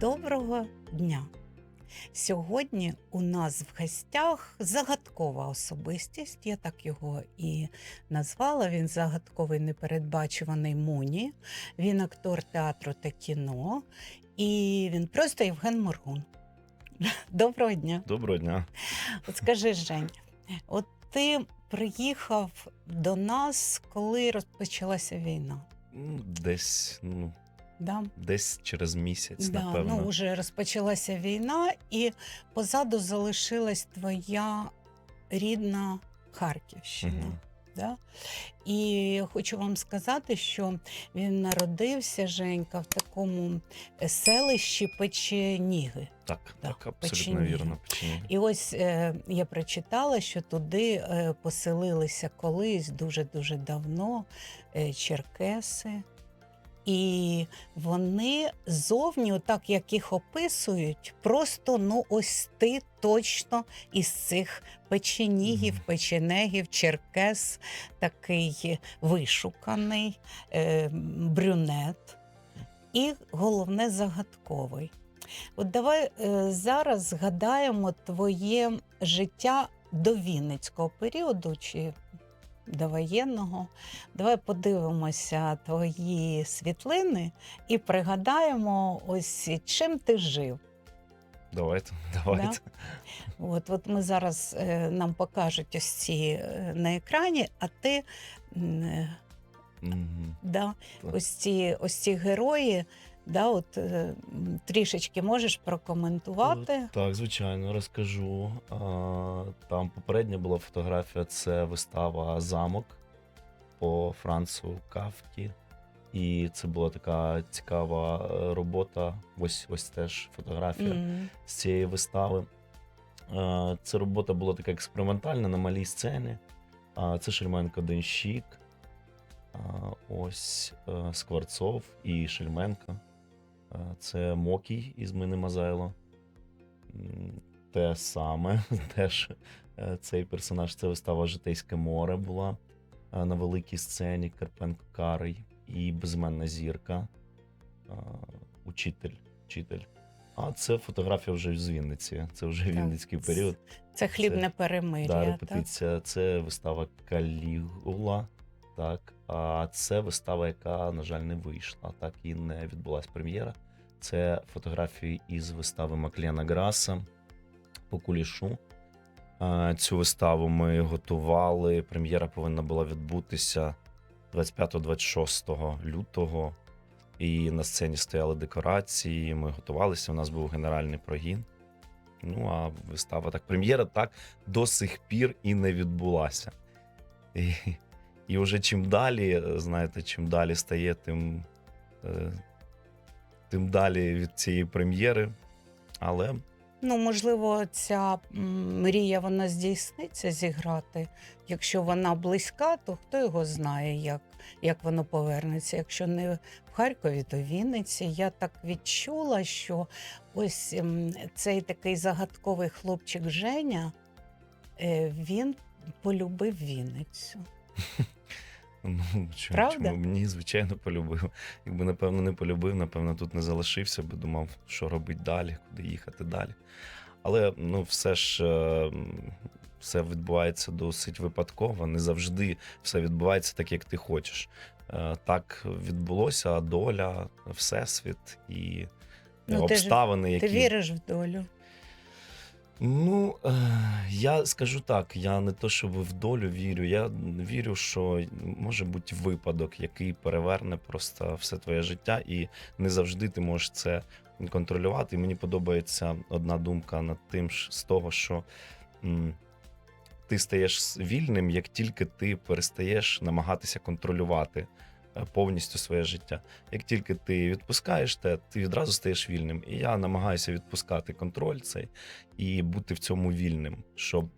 Доброго дня! Сьогодні у нас в гостях загадкова особистість. Я так його і назвала. Він загадковий непередбачуваний Муні. Він актор театру та кіно, і він просто Євген Моргун. Доброго дня! Доброго дня. От скажи, Жень, от ти приїхав до нас, коли розпочалася війна. Ну, Десь, ну, Да? десь через місяць, Да, напевно. ну вже розпочалася війна, і позаду залишилась твоя рідна Харківщина. Мгм. Да? І хочу вам сказати, що він народився Женька в такому е, селищі Печеніги. Так, Да, так, абсолютно Печеніги. вірно. Печені. І ось е, я прочитала, що туди е, поселилися колись дуже дуже давно е, черкеси. І вони зовні, так як їх описують, просто ну ось ти точно із цих печенігів, печенегів, черкес, такий вишуканий, е, брюнет. І головне загадковий. От давай е, зараз згадаємо твоє життя до Вінницького періоду чи до воєнного. Давай подивимося твої світлини і пригадаємо, ось чим ти жив. Давайте, давайте. От, от ми зараз е, нам покажуть ось ці е, на екрані, а ти е, да, Так. ось ці ось ці герої. Да, от, е, трішечки можеш прокоментувати. Так, звичайно, розкажу. А, Там попередня була фотографія, це вистава Замок по Францу Кавкі. І це була така цікава е, робота. Ось ось теж фотографія. М. з цієї вистави. Е, Ця робота була така експериментальна на малій сцені. А, Це Шельменко Денщик, а, ось е, Скворцов і Шельменко. Е, Це Мокій із Мини Мазайло. Те саме, теж е, цей персонаж, це вистава Житейське море була е, на великій сцені Карпенко Карий і Безменна зірка. Учитель. Учитель. А це фотографія вже з Вінниці. Це вже Так, Вінницький період. Це хлібне перемир'я. Да, так? Це вистава Калігула. Так. А це вистава, яка, на жаль, не вийшла. Так і не відбулася прем'єра. Це фотографії із вистави Маклена Граса по кулішу. Цю виставу ми готували. Прем'єра повинна була відбутися 25-26 лютого. І на сцені стояли декорації. Ми готувалися. У нас був генеральний прогін. Ну а вистава так. Прем'єра так до сих пір і не відбулася. І, вже чим далі, знаєте, чим далі стає, тим, е, тим далі від цієї прем'єри. Але Ну, можливо, ця мрія вона здійсниться зіграти. Якщо вона близька, то хто його знає, як, як воно повернеться. Якщо не в Харкові, то в Вінниці. Я так відчула, що ось цей такий загадковий хлопчик Женя, е, він полюбив Вінницю. ну, чому, Правда? чому б ні, звичайно, полюбив. Якби, напевно, не полюбив, напевно, тут не залишився, би думав, що робити далі, куди їхати далі. Але ну, все ж е, все відбувається досить випадково. Не завжди все відбувається так, як ти хочеш. Е, Так відбулося, доля, всесвіт і Ну, ти ж- обставини, які Ти віриш в долю? Ну, е, я скажу так: я не то, щоб в долю вірю. Я вірю, що може бути випадок, який переверне просто все твоє життя, і не завжди ти можеш це контролювати. І мені подобається одна думка над тим з того, що ти стаєш вільним, як тільки ти перестаєш намагатися контролювати повністю своє життя. Як тільки ти відпускаєш те, ти відразу стаєш вільним. І я намагаюся відпускати контроль цей і бути в цьому вільним, щоб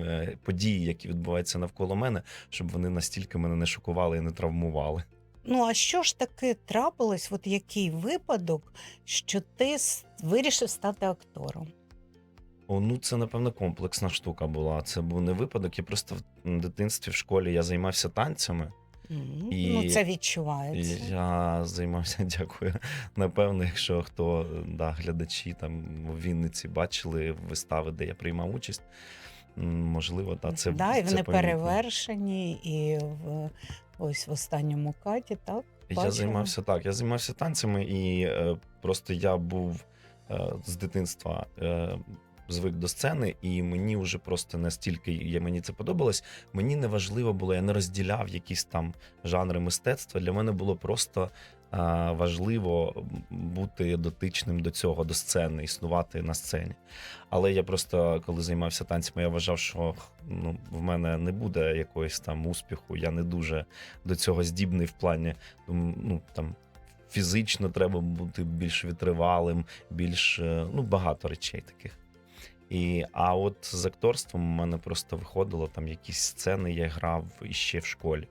е, події, які відбуваються навколо мене, щоб вони настільки мене не шокували і не травмували. Ну, а що ж таки трапилось, от який випадок, що ти вирішив стати актором? О, ну це напевно комплексна штука була. Це був не випадок. Я просто в дитинстві в школі я займався танцями. І- Ну, це відчувається. Я займався, дякую. Напевно, якщо хто да, глядачі там в Вінниці бачили вистави, де я приймав участь, можливо, та це да, і вони помітно. перевершені, і в ось в останньому каті, так? Я займався так. Я займався танцями, і е, просто я був е, з дитинства. Е, Звик до сцени, і мені вже просто настільки я, мені це подобалось. Мені не важливо було, я не розділяв якісь там жанри мистецтва. Для мене було просто е, важливо бути дотичним до цього, до сцени, існувати на сцені. Але я просто, коли займався танцями, я вважав, що ну, в мене не буде якогось там успіху. Я не дуже до цього здібний в плані ну, там, фізично треба бути більш витривалим, більш е, ну, багато речей таких. І, а от з акторством у мене просто виходило там якісь сцени, я грав іще в школі.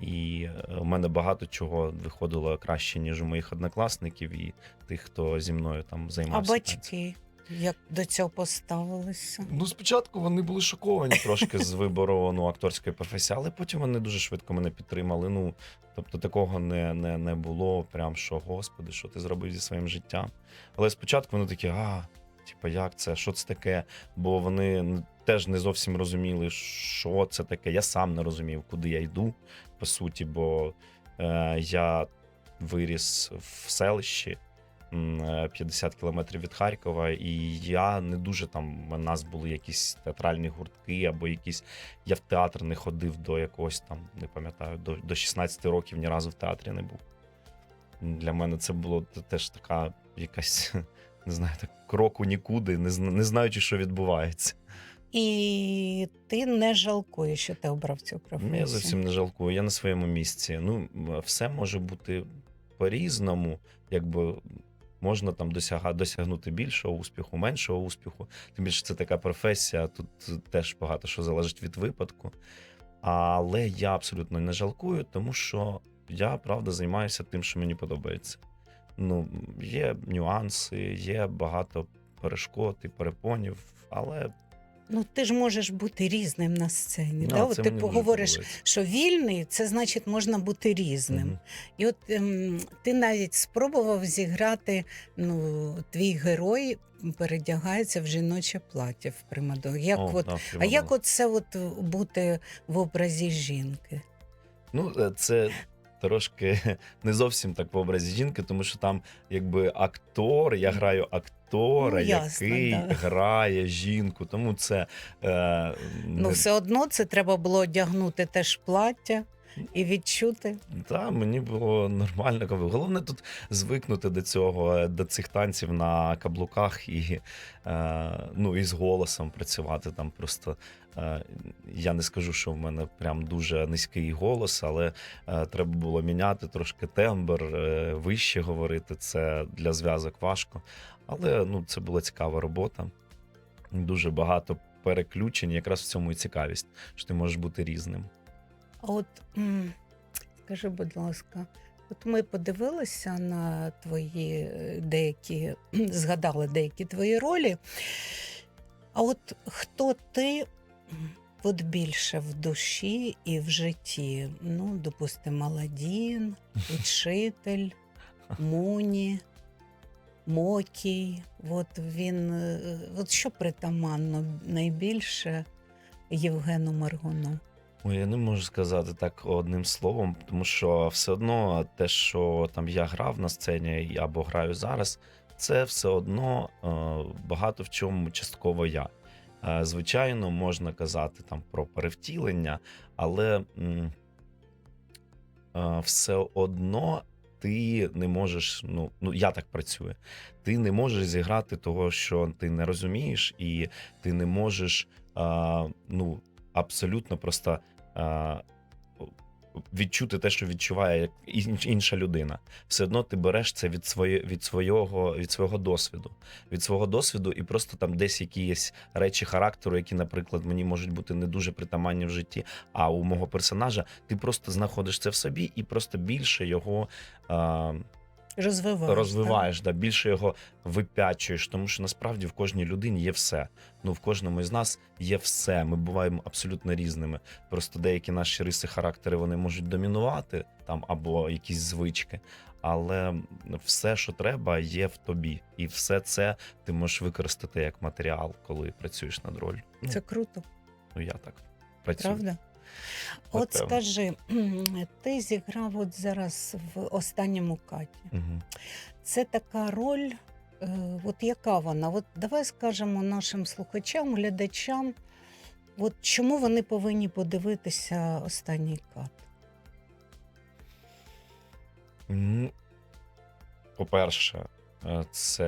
І е, у мене багато чого виходило краще, ніж у моїх однокласників і тих, хто зі мною там займався. танцем. батьки як до цього поставилися? Ну, спочатку вони були шоковані трошки з вибору ну, акторської професії, але потім вони дуже швидко мене підтримали. Ну, тобто такого не, не, не було. Прям що, господи, що ти зробив зі своїм життям. Але спочатку вони такі, а, типа, як це, що це таке? Бо вони теж не зовсім розуміли, що це таке. Я сам не розумів, куди я йду, по суті, бо е, я виріс в селищі. е, 50 кілометрів від Харкова, і я не дуже там. У нас були якісь театральні гуртки, або якісь. Я в театр не ходив до якогось там, не пам'ятаю, до, до 16 років ні разу в театрі не був. Для мене це було теж така якась, не знаю, так кроку нікуди, не, зна- не знаючи, що відбувається. І ти не жалкуєш, що ти обрав цю професію. Ну, Я зовсім не жалкую, я на своєму місці. Ну, м, все може бути по-різному, якби можна там досяга, досягнути більшого успіху, меншого успіху. Тим більше це така професія, тут теж багато що залежить від випадку. Але я абсолютно не жалкую, тому що я правда займаюся тим, що мені подобається. Ну, є нюанси, є багато перешкод і перепонів, але Ну ти ж можеш бути різним на сцені. ну, да? От ти поговориш, що вільний це значить можна бути різним. Мгм. І от ем, ти навіть спробував зіграти, ну, твій герой передягається в жіноче плаття в примадо. Як О, от, да, а як от це от бути в образі жінки? Ну, е, це трошки не зовсім так в образі жінки, тому що там якби актор, я граю актора, Ну, ясно, який да. грає жінку. Тому це е, Ну, не- все одно це треба було одягнути теж плаття і відчути. Та, мені було нормально. Головне тут звикнути до цього, е, до цих танців на каблуках і, е, ну, і з голосом працювати. Там просто я не скажу, що в мене прям дуже низький голос, але е, треба було міняти трошки тембр, е, вище говорити. Це для зв'язок важко. Але ну, це була цікава робота. Дуже багато переключень, якраз в цьому і цікавість, що ти можеш бути різним. А от скажи, будь ласка, от ми подивилися на твої е, деякі, згадали деякі твої ролі. А от хто ти от більше в душі і в житті? Ну, допустимо, Аладдін, Учитель, Муні, Мокій. От він, е, от що притаманно найбільше Євгену Маргону? Ой, я не можу сказати так одним словом, тому що все одно те, що там я грав на сцені або граю зараз, це все одно е, багато в чому частково я. Е, звичайно, можна казати там про перевтілення, але е, все одно ти не можеш. Ну, ну я так працюю. Ти не можеш зіграти того, що ти не розумієш, і ти не можеш е, ну, абсолютно просто відчути те, що відчуває інша людина. Все одно ти береш це від, своє, від, свого, від свого досвіду. Від свого досвіду, і просто там десь якісь речі характеру, які, наприклад, мені можуть бути не дуже притаманні в житті. А у мого персонажа ти просто знаходиш це в собі і просто більше його. Е, Розвиваєш. розвиваєш, да, більше його випячуєш, тому що насправді в кожній людині є все. Ну, в кожному із нас є все. Ми буваємо абсолютно різними. Просто деякі наші риси характери вони можуть домінувати там або якісь звички. Але все, що треба, є в тобі, і все це ти можеш використати як матеріал, коли працюєш над ролью. Ну, Це круто, ну я так працюю. правда? От Напевно. скажи, ти зіграв от зараз в останньому каті. Угу. Це така роль, е, от яка вона? От давай скажемо нашим слухачам, глядачам, от чому вони повинні подивитися останній кат? Ну, по-перше, е, це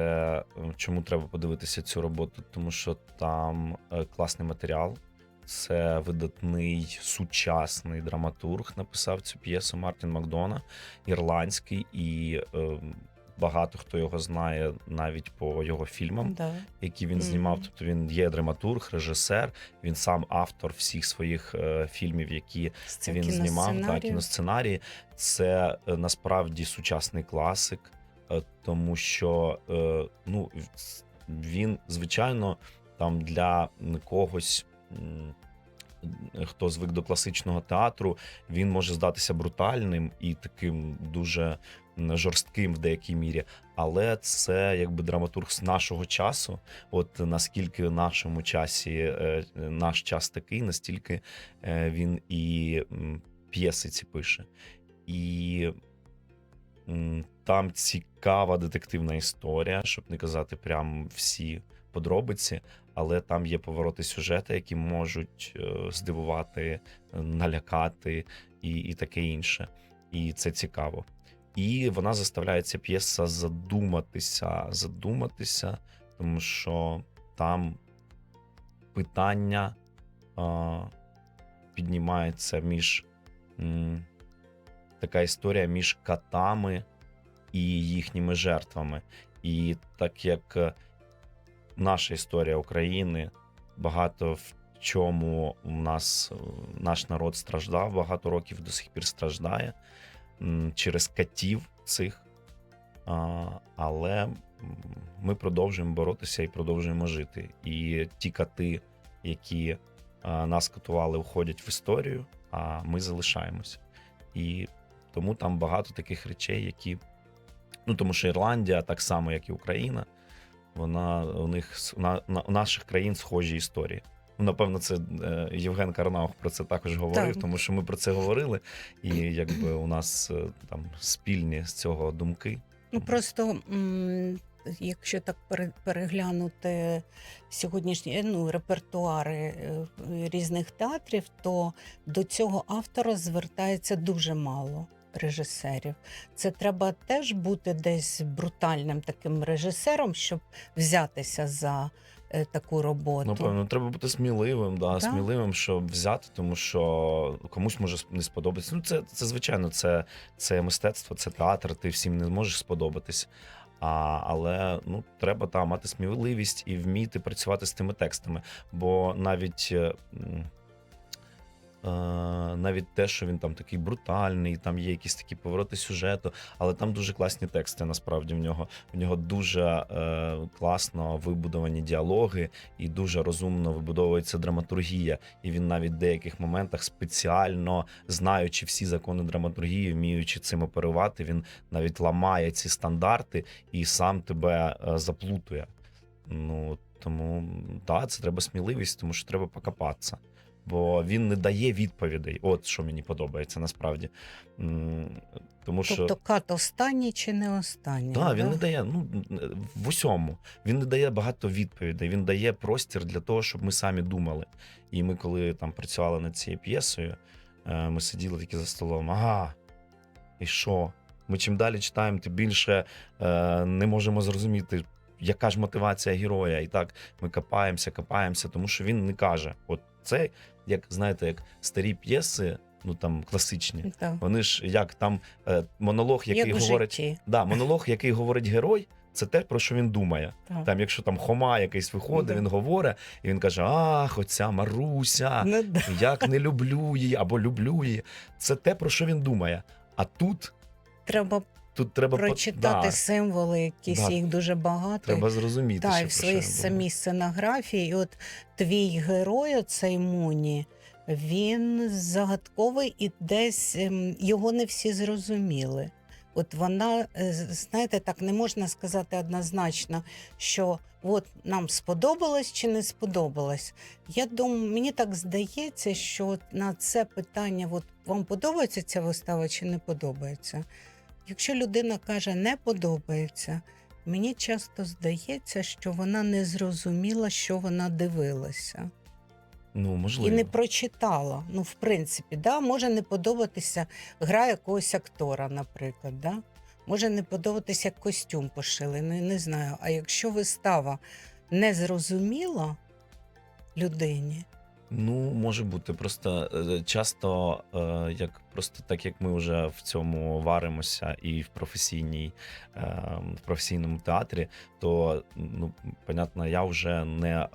е, чому треба подивитися цю роботу? Тому що там е, класний матеріал. Це видатний сучасний драматург написав цю п'єсу Мартін Макдона, ірландський, і е, багато хто його знає навіть по його фільмам, Да. які він знімав. Мгм. Тобто він є драматург, режисер. Він сам автор всіх своїх е, фільмів, які Це він знімав та кіносценарії. Це е, насправді сучасний класик, е, тому що е, ну, він, звичайно, там для когось. Хто звик до класичного театру, він може здатися брутальним і таким дуже жорстким в деякій мірі. Але це якби драматург з нашого часу. От наскільки в нашому часі е, наш час такий, настільки е, він і п'єси ці пише. І там цікава детективна історія, щоб не казати прям всі подробиці, але там є повороти сюжету, які можуть е, здивувати, е, налякати і, і таке інше. І це цікаво. І вона заставляє ця п'єса задуматися, задуматися, тому що там питання а, піднімається між м, така історія між катами і їхніми жертвами. І так як е, наша історія України багато в чому у нас е, наш народ страждав, багато років до сих пір страждає через катів цих. Але ми продовжуємо боротися і продовжуємо жити. І ті кати, які нас катували, уходять в історію, а ми залишаємося. І тому там багато таких речей, які. Ну, тому що Ірландія, так само, як і Україна, вона у них на, на, у наших країн схожі історії. Ну, напевно, це е, Євген Карнаух про це також говорив, Так. тому що ми про це говорили, і якби у нас е, там спільні з цього думки. Ну просто якщо так пере- переглянути сьогоднішні ну, репертуари е, різних театрів, то до цього автора звертається дуже мало режисерів. Це треба теж бути десь брутальним таким режисером, щоб взятися за е, таку роботу. Напевно, треба бути сміливим, да, Так. сміливим, щоб взяти, тому що комусь може не сподобатися. Ну, це, це звичайно, це, це мистецтво, це театр, ти всім не зможеш сподобатись. А, але ну, треба там мати сміливість і вміти працювати з тими текстами. Бо навіть. е, е, Навіть те, що він там такий брутальний, там є якісь такі повороти сюжету, але там дуже класні тексти. Насправді в нього в нього дуже е, класно вибудовані діалоги, і дуже розумно вибудовується драматургія. І він навіть в деяких моментах спеціально знаючи всі закони драматургії, вміючи цим оперувати, він навіть ламає ці стандарти і сам тебе е, заплутує. Ну тому так, це треба сміливість, тому що треба покопатися. Бо він не дає відповідей. От що мені подобається насправді. Тому що Тобто кат останній чи не останній? так, він не дає ну в усьому. Він не дає багато відповідей. Він дає простір для того, щоб ми самі думали. І ми, коли там працювали над цією п'єсою, е, ми сиділи такі за столом. Ага, і що? Ми чим далі читаємо, тим більше е, не можемо зрозуміти, яка ж мотивація героя. І так ми копаємося, копаємося, тому що він не каже: от це, як знаєте, як старі п'єси, ну там класичні. Так. Вони ж як там е, монолог, який Як говорить. Да, монолог, який говорить герой, це те, про що він думає. Так. Там, якщо там Хома якийсь виходить, Да. він говорить, і він каже: Ах, оця Маруся, Ну, да. як не люблю її або люблю її. Це те, про що він думає. А тут Треба тут треба прочитати да, символи, якісь Да. їх дуже багато. треба зрозуміти. Так, і в своїй самій сценографії. І от твій герой, оцей Муні, він загадковий і десь ем, його не всі зрозуміли. От вона, е, знаєте, так не можна сказати однозначно, що от нам сподобалось чи не сподобалось. Я думаю, мені так здається, що на це питання: от вам подобається ця вистава чи не подобається? Якщо людина каже не подобається, Мені часто здається, що вона не зрозуміла, що вона дивилася, Ну, можливо. і не прочитала. Ну, в принципі, да? може не подобатися гра якогось актора, наприклад. Да? Може не подобатися, як костюм пошили. Ну, не знаю. А якщо вистава не зрозуміла людині, Ну, може бути. Просто е, часто, е, як просто так як ми вже в цьому варимося і в професійній, е, в професійному театрі, то ну, понятно, я вже не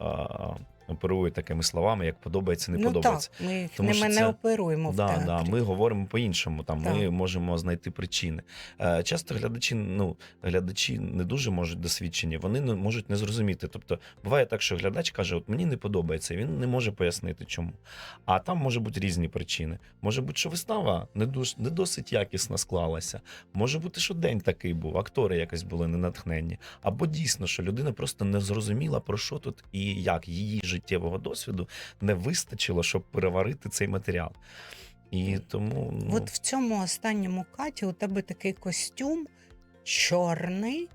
оперую такими словами, як подобається, не ну подобається. так, ми їх Тому що не це- оперуємо в Да, театрі. да, ми говоримо по-іншому. Там ми можемо знайти причини. Е, часто глядачі, ну глядачі не дуже можуть досвідчені, вони не можуть не зрозуміти. Тобто буває так, що глядач каже: От мені не подобається, він не може пояснити, чому. А там може бути різні причини. Може бути, що вистава не дуже не досить якісно склалася. Може бути, що день такий був, актори якось були не натхненні. Або дійсно, що людина просто не зрозуміла, про що тут і як її життєвого досвіду не вистачило, щоб переварити цей матеріал. І тому ну, От в цьому останньому каті у тебе такий костюм чорний,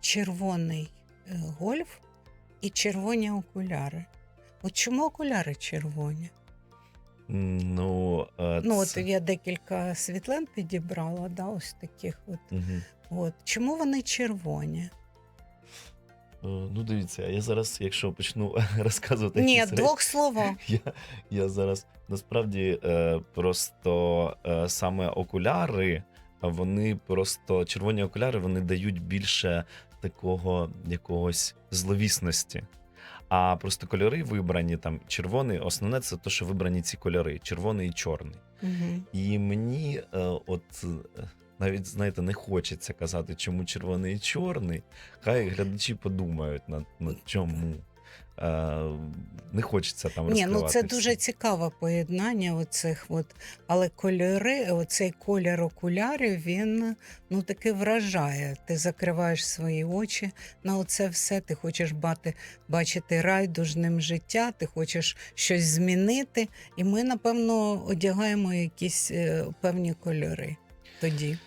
червоний е, гольф і червоні окуляри. От чому окуляри червоні? ну, е, Ну, от я декілька світлин підібрала, да, ось таких. От. Мгм. От. Чому вони червоні? Е, Ну, дивіться, я зараз, якщо почну розказувати. Ні, якісь двох слова. Я, я зараз насправді е, просто е, саме окуляри, вони просто червоні окуляри вони дають більше такого якогось зловісності. А просто кольори вибрані там червоний, основне це те, що вибрані ці кольори: червоний і чорний. Угу. І мені е, от навіть знаєте, не хочеться казати, чому червоний і чорний. Хай глядачі подумають над, над чому. Е, не хочеться там Ні, ну це все. дуже цікаве поєднання оцих от, але кольори, оцей колір окулярів, він ну таки вражає. Ти закриваєш свої очі на оце все. Ти хочеш бати, бачити райдужним життя, ти хочеш щось змінити. І ми, напевно, одягаємо якісь е, певні кольори тоді.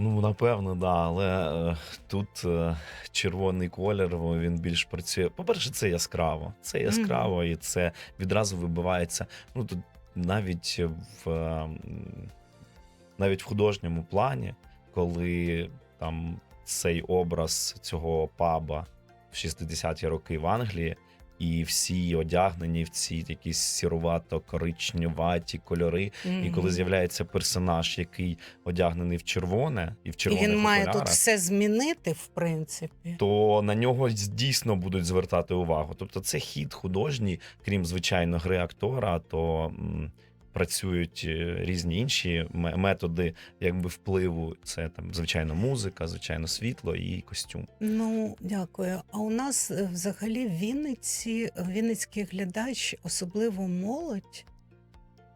Ну, напевно, да, але е, тут е, червоний колір він більш працює. По-перше, це яскраво. Це яскраво, і це відразу вибивається. Ну тут навіть в е, навіть в художньому плані, коли там цей образ цього паба в 60-ті роки в Англії. І всі одягнені в ці якісь сірувато-коричневаті кольори. І коли з'являється персонаж, який одягнений в червоне і в і він має окулярах, тут все змінити, в принципі. то на нього дійсно будуть звертати увагу. Тобто, це хід художній, крім звичайно гри актора, то працюють е, різні інші методи якби впливу. Це там звичайно музика, звичайно світло і костюм. Ну, дякую. А у нас е, взагалі в Вінниці, Вінницький глядач, особливо молодь,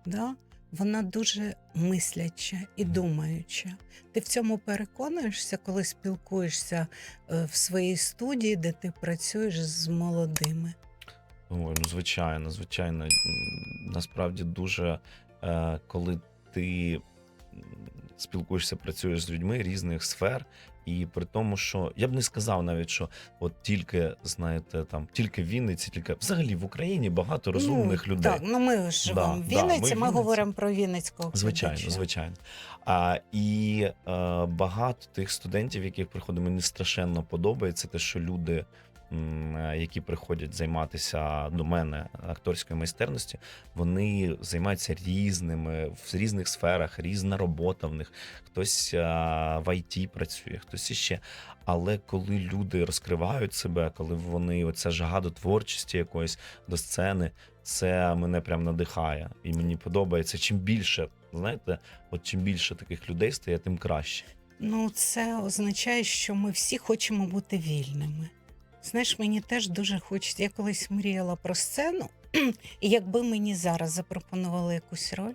да, вона дуже мисляча і думаюча. Ти в цьому переконуєшся, коли спілкуєшся е, в своїй студії, де ти працюєш з молодими. Ой, ну звичайно, звичайно. Насправді дуже, е, коли ти спілкуєшся, працюєш з людьми різних сфер, і при тому, що я б не сказав навіть, що от тільки, знаєте, там тільки в Вінниці, тільки взагалі в Україні багато розумних ну, людей. Так, ну ми живемо в Да, да, ми Вінниці, ми, Вінниці. говоримо про Вінницького Звичайно, глядача. звичайно. А, і е, багато тих студентів, яких приходить, мені страшенно подобається те, що люди, які приходять займатися до мене акторської майстерності, вони займаються різними в різних сферах, різна робота в них. Хтось е, в ІТ працює, хтось іще. Але коли люди розкривають себе, коли вони оця жага до творчості якоїсь до сцени, це мене прям надихає. І мені подобається. Чим більше, знаєте, от чим більше таких людей стає, тим краще. Ну, це означає, що ми всі хочемо бути вільними. Знаєш, мені теж дуже хочеться. Я колись мріяла про сцену, і якби мені зараз запропонували якусь роль,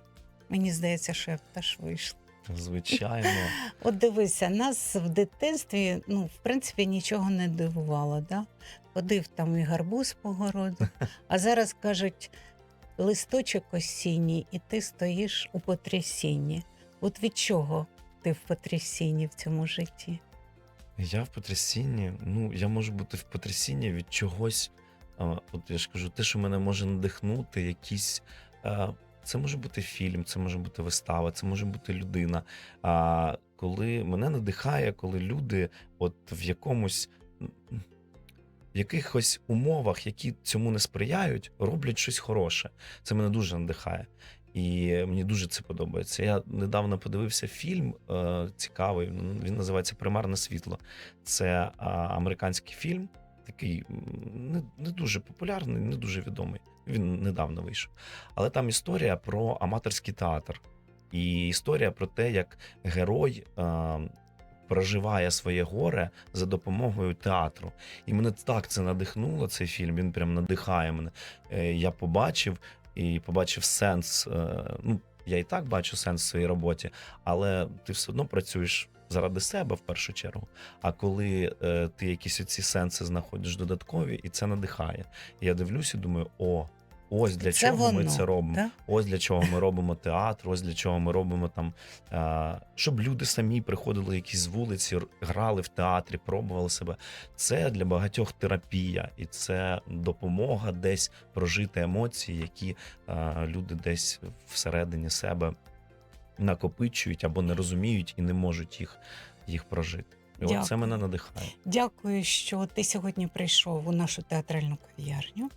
мені здається, що я б теж вийшла. Звичайно. От дивися, нас в дитинстві, ну, в принципі, нічого не дивувало. Да? Ходив там і гарбуз по городу, а зараз кажуть, листочок осінній, і ти стоїш у потрясінні. От від чого ти в потрясінні в цьому житті? Я в потрясінні. Ну, я можу бути в потрясінні від чогось. А, от я ж кажу, те, що мене може надихнути, якісь. А, це може бути фільм, це може бути вистава, це може бути людина. А коли мене надихає, коли люди, от в якомусь. В якихось умовах, які цьому не сприяють, роблять щось хороше. Це мене дуже надихає. І мені дуже це подобається. Я недавно подивився фільм е, цікавий. Він називається Примарне світло. Це а, американський фільм, такий не, не дуже популярний, не дуже відомий. Він недавно вийшов. Але там історія про аматорський театр. І історія про те, як герой е, проживає своє горе за допомогою театру. І мене так це надихнуло, цей фільм. Він прям надихає мене. Е, я побачив і побачив сенс. е, Ну, я і так бачу сенс в своїй роботі, але ти все одно працюєш заради себе в першу чергу. А коли е, ти якісь оці сенси знаходиш додаткові, і це надихає. Я дивлюся, думаю: о, ось для Це чого ми це робимо. да? Ось для чого ми робимо театр, ось для чого ми робимо там, а, щоб люди самі приходили якісь з вулиці, грали в театрі, пробували себе. Це для багатьох терапія, і це допомога десь прожити емоції, які а, люди десь всередині себе накопичують або не розуміють і не можуть їх, їх прожити. І от це Дякую. мене надихає. Дякую, що ти сьогодні прийшов у нашу театральну кав'ярню.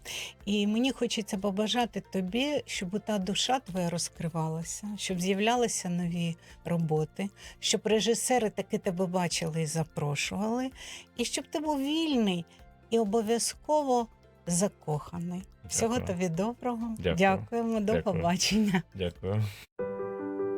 І мені хочеться побажати тобі, щоб та душа твоя розкривалася, щоб з'являлися нові роботи, щоб режисери таки тебе бачили і запрошували, і щоб ти був вільний і обов'язково закоханий. Всього Дякую. тобі доброго. Дякую. Дякуємо, до Дякую. побачення. Дякую.